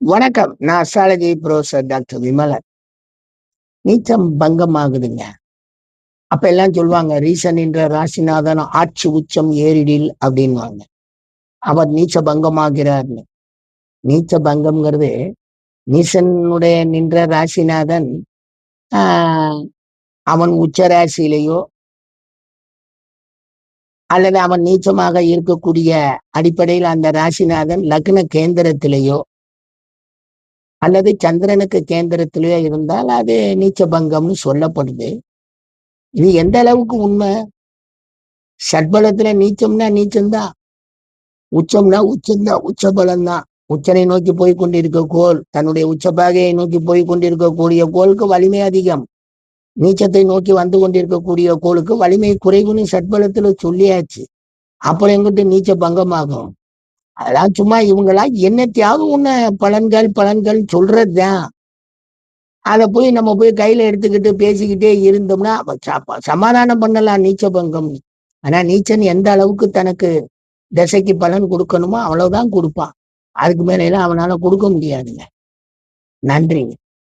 வணக்கம். நான் astrology professor doctor Vimalan. நீச்சம் பங்கம் ஆகுதுங்க அப்ப எல்லாம் சொல்லுவாங்க ரீசன் என்ற ராசிநாதன் ஆட்சி உச்சம் ஏறிடில் அப்படின்வாங்க அவர் நீச்ச பங்கமாகிறார்னு. நீச்ச பங்கம்ங்கிறது நீசனுடைய நின்ற ராசிநாதன் ஆஹ், அவன் உச்ச ராசியிலேயோ அல்லது அவன் நீச்சமாக இருக்கக்கூடிய அடிப்படையில் அந்த ராசிநாதன் லக்ன கேந்திரத்திலேயோ அல்லது சந்திரனுக்கு கேந்திரத்திலேயே இருந்தால் அது நீச்ச பங்கம்னு சொல்லப்படுது. இது எந்த அளவுக்கு உண்மை? சட்பலத்துல நீச்சம்னா நீச்சம்தான். உச்சம்னா உச்சம்தான். உச்சபலம்தான். உச்சனை நோக்கி போய் கொண்டிருக்க கோல் தன்னுடைய உச்சபாகையை நோக்கி போய் கொண்டிருக்கக்கூடிய கோலுக்கு வலிமை அதிகம். நீச்சத்தை நோக்கி வந்து கொண்டிருக்கக்கூடிய கோலுக்கு வலிமை குறைவுன்னு சட்பலத்துல சொல்லியாச்சு. அப்புறம் எங்கிட்ட நீச்ச பங்கமாகும் அதெல்லாம் சும்மா இவங்களா என்னத்தையாவது உன்ன பலன்கள் பலன்கள் சொல்றதுதான். அதை போய் நம்ம போய் கையில எடுத்துக்கிட்டு பேசிக்கிட்டே இருந்தோம்னா அப்ப ச- சமாதானம் பண்ணலாம் நீச்ச பங்கம். ஆனா நீச்சன் எந்த அளவுக்கு தனக்கு திசைக்கு பலன் கொடுக்கணுமோ அவ்வளவுதான் கொடுப்பான். அதுக்கு மேல எல்லாம் அவனால கொடுக்க முடியாதுங்க. நன்றிங்க.